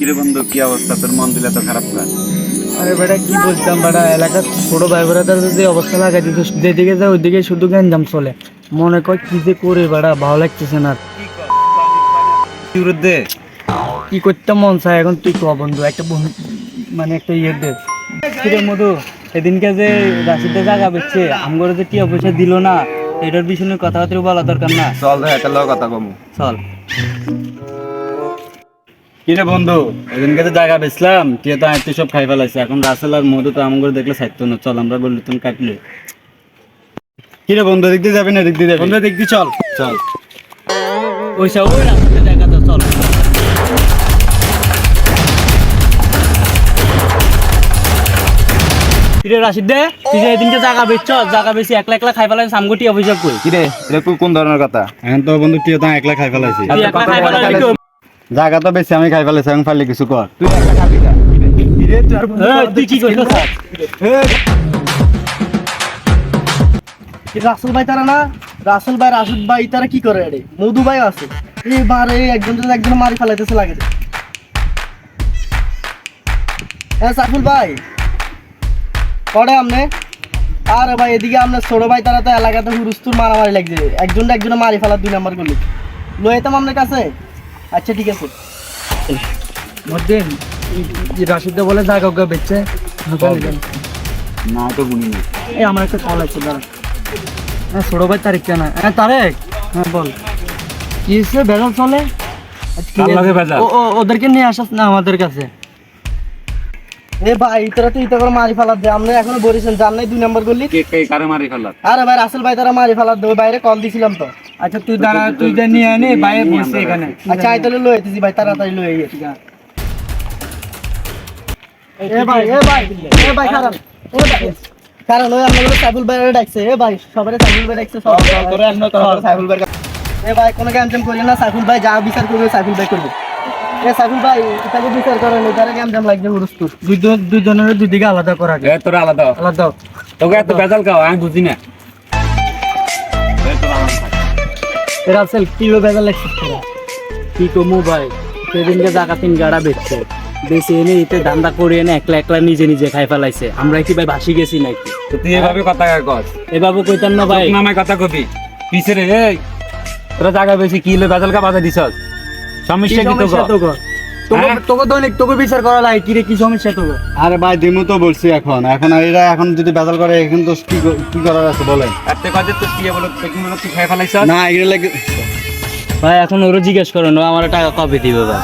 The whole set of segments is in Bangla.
কিরে বন্ধু কি অবস্থা? তোর মন দিলে তো খারাপ না। আরে বেটা কি বলতাম বেটা? এলাকার ছোট ভাই বোনেদের যে অবস্থা লাগাই দিত যেদিকে যায় ওইদিকে শুধু গ্যাঞ্জাম চলে। মনে কর কি যে করে বেটা ভালো লাগতেছে না বিরুদ্ধে কি করতে মন চায়? এখন তুই ক বন্ধু? একটা বন্ধু মানে একটা ইয়ে দে। কিরে মধু সেদিনকে যে রাশিদে জায়গা বেচছে আমগরে যে টিয়া পয়সা দিল না এটার পিছনে কথাবার্তা বলা দরকার না। চল ভাই একটা লোক কথা কমু। চল। কিরে বন্ধু? এদিনকে তো জায়গা বেচলাম তুই তো আয়ত্তে সব খাই ফেলাইছে। এখন রাসেল আর মধু তো আমগুলো দেখলে সাইতো না। চল আমরা বললি তুমি কাটলে। কিরে বন্ধু দিক দিয়ে যাবি না দিক দিয়ে যাবি? বন্ধু দিক দিয়ে চল। চল। ওইসব ওই রাস্তাতে দেখা তো চল। কিরে রাশিদ দে তুই যে এদিনকে জায়গা বেচছ জায়গা বেশি একলা একলা খাই ফেলাই সামগটি অভিযোগ কই? কিরে এটা কোন- কোন ধরনের কথা? এখন তো বন্ধু তুই তো একলা খাই ফেলাইছি। জায়গা তো বেশি আমি খাই ফেলাইছি এখন ফাইলে কিছু কর। তুই একটা খাবি না। এই, তুই কি করছিস? রাসেল ভাই তারা না? রাসেল ভাই ভাই তারা কি করে রে? মধু ভাই আছে। এবারে একজন একজন মারি ফেলাইতেছে লাগে হ্যাঁ সাইফুল ভাই। পড়ে আমনে? আরে ভাই এদিকে আপনার ছোট ভাই তারা তো এলাকাতে হুরুস্তুর মারামারি লাগছে। একজন একজনে মারি ফেলার দুই নাম্বার করলি। লইতাম আপনার কাছে? আচ্ছা ঠিক আছে। রাশিদ বলে জায়গা ওকে বেচছে না তো গুনি না। এই আমার একটা কল আছে দাঁড়া। হ্যাঁ ছোট ভাই তারিখ কেন? হ্যাঁ তারেক। হ্যাঁ বল। কি হচ্ছে চলে? ওদেরকে নিয়ে আসাস না আমাদের কাছে। এ ভাই তোরা তো ইটা করে মারি ফেলার দে। আপনি এখনও বলেছেন জান নাই দুই নাম্বার করলি কে কে কারে মারি ফেলার আরে ভাই রাসেল ভাই তারা মারি ফেলার দে। বাইরে কল দিছিলাম তো। আচ্ছা তুই দাঁড়া তুই যে নিয়ে আনে বাইরে বসে এখানে। আচ্ছা আই তাহলে ভাই তাড়াতাড়ি এ ভাই এ ভাই এ ভাই এ ভাই। কারণ ওই সাইফুল ভাই ডাকছে। এ ভাই সবারে সাইফুল ভাই ডাকছে সব করে আমরা তো। সাইফুল ভাই এ ভাই কোনো গেম টেম করি না সাইফুল ভাই যা বিচার করবে সাইফুল ভাই করবে। এ সাইফুল ভাই এটাকে বিচার করেন এটারে গেম টেম লাগছে হুরুস্তুর দুই দুজনের দুই দিকে আলাদা করা এ তোরা আলাদা। আলাদা তোকে এত বেজাল খাও আমি বুঝি না। এ রাসেল কিলো বেজা লাগছে কি কমু ভাই? সেদিনকে জায়গা তিন গাড়া বেচছে। বেশি এনে এতে ধান্দা করে এনে একলা একলা নিজে নিজে খাই ফেলাইছে। আমরা কি ভাই ভাসি গেছি নাকি? তো তুই এভাবে কথা কর এভাবে কইতাম না ভাই। নামে কথা কবি। কিসে রে এই। তোরা জায়গা বেশি কি হলো বেজাল কা বাজা দিছস সমস্যা কি? তো তোকে? তোকে? তোকে তো অনেক তোকে বিচার করা লাগে কি রে কি সমস্যা তোকে? আরে ভাই দিমু তো বলছি এখন। এখন এরা এখন যদি বেজাল করে এখন তো কি কি করার আছে বলেন? এত কাজে তো কি বলো তুই তুই খাই ফেলাইছস না এগুলো লাগে ভাই এখন ওরও জিজ্ঞেস করো না আমার টাকা কবে দিবে ভাই?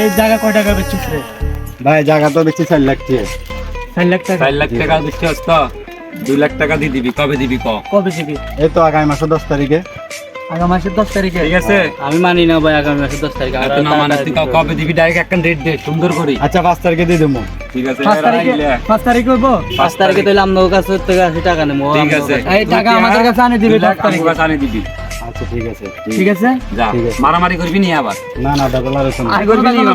এই জায়গা কয় টাকা বেচছিস রে? ভাই জায়গা তো চার লাখ দিয়ে। চার লাখ টাকা। চার লাখ টাকা তো দুই লাখ টাকা দিয়ে দিবি কবে দিবি ক? কবে দিবি? এই তো আগামী মাসের দশ তারিখে। আগামী মাসের দশ তারিখে। ঠিক আছে? আমি মানি না ভাই আগামী মাসের দশ তারিখে। এত না মানে তুই কবে দিবি? ডাইরেক্ট একটা দে সুন্দর করে। আচ্ছা পাঁচ তারিখে দিয়ে দেবো। ঠিক আছে পাঁচ তারিখে পাঁচ তারিখে হইব? পাঁচ তারিখে তাহলে আপনার কাছে থেকে টাকা নেব। ঠিক আছে। এই টাকা আমাদের কাছে আনে দিবে দুই লাখ দশ তারিখে। আমার কাছে আনে দিবি। আচ্ছা ঠিক আছে। ঠিক আছে? যা মারামারি করবি নি আবার? না না বেজাল আর আর করবি না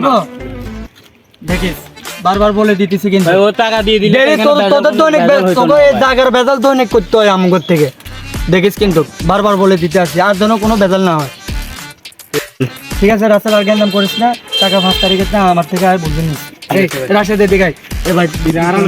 দেখিস বারবার বলে দিতেছি কিন্তু। ও টাকা দিয়ে দিলে তোদের তো তোকে জায়গার বেজাল তো অনেক করতে হয় আমগর থেকে। দেখিস কিন্তু বারবার বলে দিতে আসি আর যেন কোনো বেজাল না হয় ঠিক আছে রাস্তার আর গেন্দাম করিস না টাকা পাঁচ তারিখে না আমার থেকে আর বুঝে না রাশেদের দিকে এ ভাই আরাম।